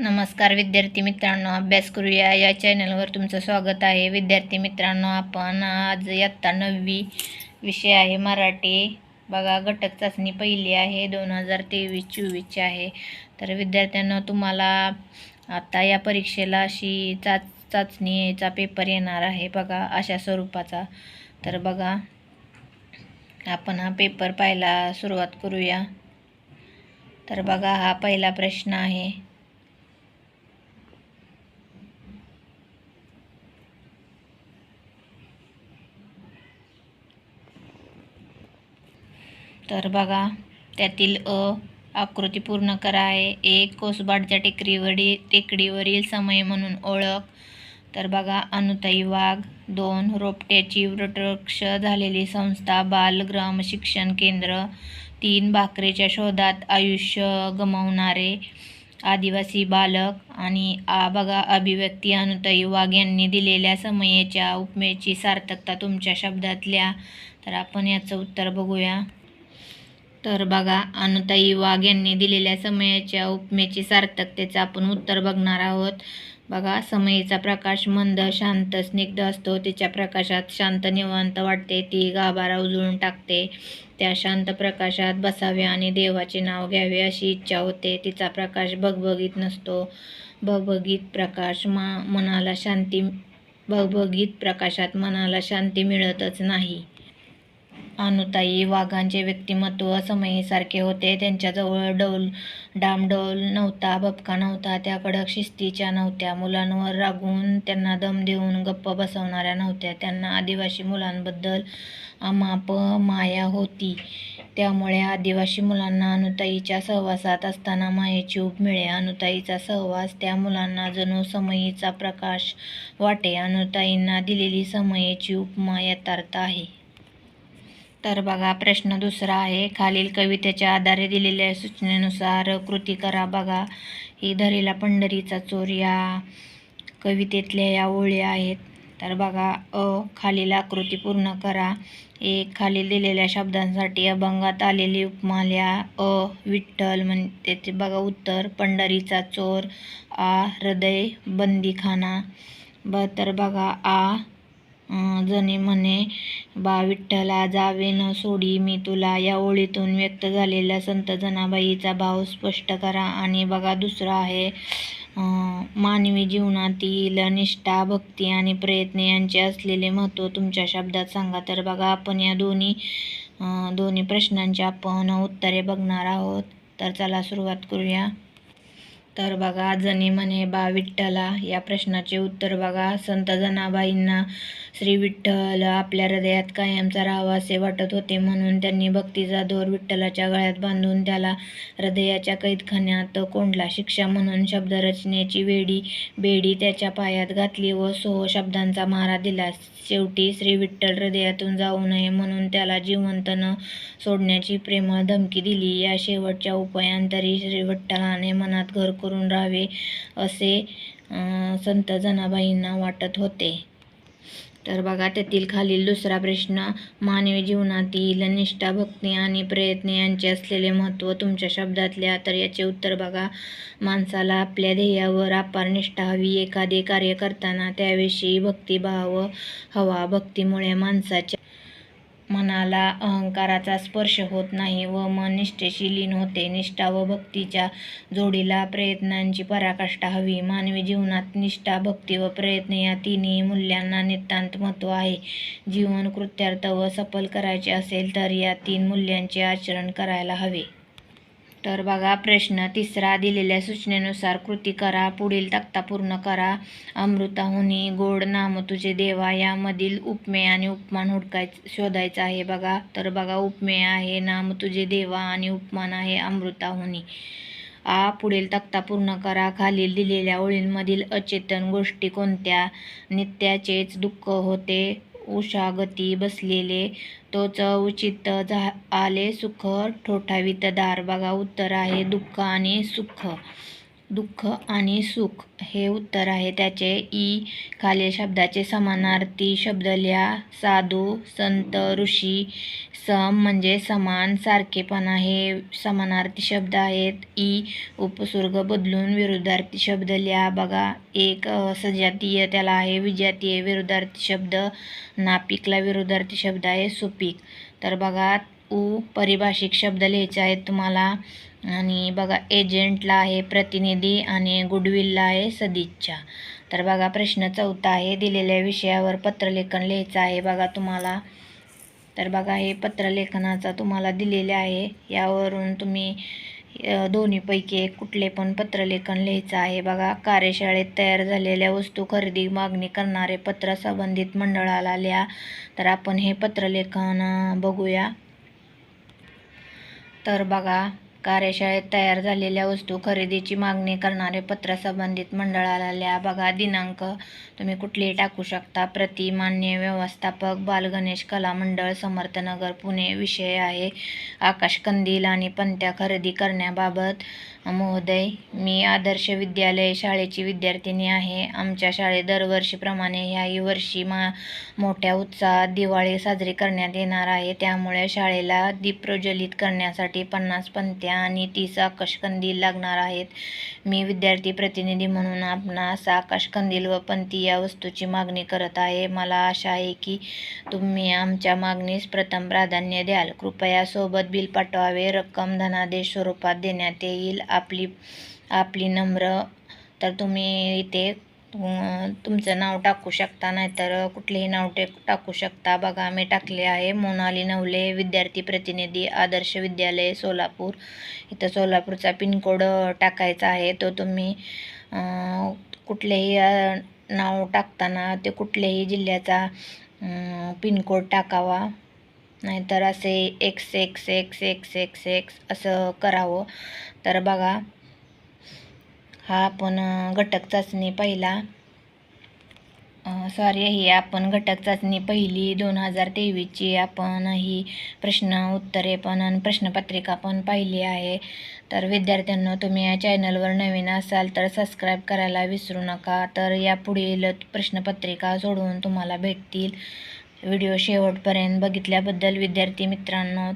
नमस्कार विद्यार्थी मित्रांनो अभ्यास करूया. या चॅनलवर तुमचं स्वागत आहे. विद्यार्थी मित्रांनो आपण आज इयत्ता नववी विषय आहे मराठी. बघा घटक चाचणी पहिली आहे दोन हजार तेवीस चोवीसची आहे. तर विद्यार्थ्यांना तुम्हाला आता या परीक्षेला अशी चाच चाचणीचा पेपर येणार आहे. बघा अशा स्वरूपाचा. तर बघा आपण हा पेपर पाहायला सुरुवात करूया. तर बघा हा पहिला प्रश्न आहे. तर बघा त्यातील अ आकृती पूर्ण करा. आहे एक कोसबाडच्या टेकडीवरील टेकडीवरील समय म्हणून ओळख. तर बघा अनुताई वाघ दोन रोपट्याची वृटवृक्ष झालेली संस्था बालग्राम शिक्षण केंद्र तीन भाकरीच्या शोधात आयुष्य गमावणारे आदिवासी बालक आणि आ बघा अभिव्यक्ती अनुताई वाघ यांनी दिलेल्या समयेच्या उपमेची सार्थकता तुमच्या शब्दातल्या. तर आपण याचं उत्तर बघूया. तर बघा अनुताई वाघ यांनी दिलेल्या समयाच्या उपमेची सार्थकतेचं आपण उत्तर बघणार आहोत. बघा समयीचा प्रकाश मंद शांत स्निग्ध असतो. तिच्या प्रकाशात शांत निवांत वाटते. ती गाभारा उजळून टाकते. त्या शांत प्रकाशात बसावे आणि देवाचे नाव घ्यावे अशी इच्छा होते. तिचा प्रकाश भगभगीत नसतो. भगभगीत प्रकाश मा मनाला शांती भगभगीत प्रकाशात मनाला शांती मिळतच नाही. अनुताई वाघांचे व्यक्तिमत्व समयीसारखे होते. त्यांच्याजवळ डौल डामडौल नव्हता बपका नव्हता त्या कडक शिस्तीच्या नव्हत्या. मुलांवर रागून त्यांना दम देऊन गप्प बसवणाऱ्या नव्हत्या. त्यांना आदिवासी मुलांबद्दल अमाप माया होती. त्यामुळे आदिवासी मुलांना अनुताईच्या सहवासात असताना मायेची ऊब मिळे. अनुताईचा सहवास त्या मुलांना जणू समयीचा प्रकाश वाटे. अनुताईंना दिलेली समयेची उपमा यथार्थ आहे. तर बघा प्रश्न दुसरा आहे. खालील कवितेच्या आधारे दिलेल्या सूचनेनुसार कृती करा बघा. ही धरेला पंढरीचा चोर या कवितेतल्या या ओळी आहेत. तर बघा अ खालील आकृती पूर्ण करा. एक खालील दिलेल्या शब्दांसाठी अभंगात आलेली उपमा लिहा अ विठ्ठल म्हण त्याचे बघा. उत्तर पंढरीचा चोर आ हृदय बंदीखाना ब तर बघा आ जणी म्हणे बा विठ्ठला जावे न सोडी मी तुला या ओळीतून व्यक्त झालेला संत जनाबाईचा भाव स्पष्ट करा आणि बघा दुसरा आहे मानवी जीवनातील निष्ठा भक्ती आणि प्रयत्न यांचे असलेले महत्त्व तुमच्या शब्दात सांगा. तर बघा आपण या दोन्ही दोन्ही प्रश्नांची आपण उत्तरे बघणार आहोत. तर चला सुरुवात करूया. तर बघा जनी म्हणे बा विठ्ठला. या प्रश्नाचे उत्तर बघा. संत जनाबाईंना श्री विठ्ठल आपल्या हृदयात कायमचा राहावा असे वाटत होते म्हणून त्यांनी भक्तीचा दोर विठ्ठलाच्या गळ्यात बांधून त्याला हृदयाच्या कैदखान्यात कोंडला. शिक्षा म्हणून शब्दरचनेची वेडी बेडी त्याच्या पायात घातली व सोह शब्दांचा मारा दिला. शेवटी श्री विठ्ठल हृदयातून जाऊ नये म्हणून त्याला जिवंत न सोडण्याची प्रेमळ धमकी दिली. या शेवटच्या उपायांतरी श्री विठ्ठलाने मनात घर करून राहावे असे संत जनाबाईंना वाटत होते. तर बघा त्यातील खालील दुसरा प्रश्न मानवी जीवनातील निष्ठा भक्ती आणि प्रयत्न यांचे असलेले महत्त्व तुमच्या शब्दातल्या तर याचे उत्तर बघा. माणसाला आपल्या ध्येयावर अपार निष्ठा हवी. एखादे कार्य करताना त्याविषयी भक्तिभाव हवा. भक्तीमुळे माणसाच्या मनाला अहंकाराचा स्पर्श होत नाही व मन निष्ठेशी लीन होते. निष्ठा व भक्तीच्या जोडीला प्रयत्नांची पराकाष्ठा हवी. मानवी जीवनात निष्ठा भक्ती व प्रयत्न या तिन्ही मूल्यांना नितांत महत्त्व आहे. जीवन कृत्यार्थ व सफल करायचे असेल तर या तीन मूल्यांचे आचरण करायला हवे. तर बघा प्रश्न. तिसरा दिलेल्या सूचनेनुसार कृती करा पुढील तक्ता पूर्ण करा. अमृताहुनी गोड नाम तुझे देवा यामधील उपमेय आणि उपमान हुडकाय शोधायचं आहे बघा. तर बघा उपमेय आहे नाम तुझे देवा आणि उपमान आहे अमृताहुनी आ पुढील तक्ता पूर्ण करा. खालील दिलेल्या ओळींमधील अचेतन गोष्टी कोणत्या? नित्याचेच दुःख होते. उषागती बसलेले तोच उचित झा आले सुख ठोठावीत दार बघा उत्तर आहे दुःख आणि सुख. दुःख आणि सुख हे उत्तर आहे. त्याचे ई खालील शब्दाचे समानार्थी शब्द लिहा. साधू संत ऋषी सम म्हणजे समान सारखेपणा हे समानार्थी शब्द आहेत. ई उपसर्ग बदलून विरुद्धार्थी शब्द लिहा. बघा एक सजातीय त्याला आहे. विजातीय विरुद्धार्थी शब्द. नापिकला विरुद्धार्थी शब्द आहे. सुपीक. तर बघा उ परिभाषिक शब्द लिहायचे आहेत तुम्हाला. आणि बघा एजंटला आहे प्रतिनिधी आणि गुडविलला आहे सदिच्छा. तर बघा प्रश्न चौथा आहे दिलेल्या विषयावर पत्रलेखन लिहायचं आहे बघा तुम्हाला. तर बघा हे पत्रलेखनाचा तुम्हाला दिलेले आहे. यावरून तुम्ही दोन्हीपैकी एक कुठले पण पत्रलेखन लिहायचं आहे बघा. कार्यशाळेत तयार झालेल्या वस्तू खरेदी मागणी करणारे पत्र संबंधित मंडळाला लिहा. तर आपण हे पत्रलेखन बघूया. तर बघा कार्यशाळेत तयार झालेल्या वस्तू खरेदीची मागणी करणारे पत्र संबंधित मंडळाला लिहा बघा दिनांक. तुम्ही कुठलेही टाकू शकता. प्रति मान्य व्यवस्थापक बालगणेश कला मंडळ समर्थनगर पुणे विषय आहे. आकाश कंदील आणि पंत्या खरेदी करण्याबाबत महोदय मी आदर्श विद्यालय शाळेची विद्यार्थिनी आहे. आमच्या शाळेत दरवर्षीप्रमाणे ह्याही वर्षी मा मोठ्या उत्साहात दिवाळी साजरी करण्यात येणार आहे. त्यामुळे शाळेला दीप प्रज्वलित करण्यासाठी पन्नास पंत्या आणि तीस आकाशकंदील लागणार आहेत. मी विद्यार्थी प्रतिनिधी म्हणून आपणास आकाशकंदील व पंथी या वस्तूची मागणी करत आहे. मला आशा आहे की तुम्ही आमच्या मागणीस प्रथम प्राधान्य द्याल. कृपया सोबत बिल पाठवावे. रक्कम धनादेश स्वरूपात देण्यात येईल. आपली आपली नम्र तर तुम्ही इथे तुमचं नाव टाकू शकता नाहीतर कुठलेही नाव टे टाकू शकता. बघा मी टाकले आहे मोनाली नवले विद्यार्थी प्रतिनिधी आदर्श विद्यालय सोलापूर. इथं सोलापूरचा पिनकोड टाकायचा आहे. तो तुम्ही कुठलेही नाव टाकताना ते कुठल्याही जिल्ह्याचा पिनकोड टाकावा. नाहीतर असे X X X X X X असं करावं. तर बघा हा आपण घटक चाचणी पहिला. सॉरी ही आपण घटक चाचणी पहिली दोन हजार तेवीसची. आपण ही प्रश्न उत्तरे पण आणि प्रश्नपत्रिका पण पाहिली आहे. तर विद्यार्थ्यांना तुम्ही या चॅनलवर नवीन असाल तर सबस्क्राईब करायला विसरू नका. तर या पुढील प्रश्नपत्रिका सोडवून तुम्हाला भेटतील. व्हिडिओ शेवटपर्यंत बघितल्याबद्दल विद्यार्थी मित्रांनो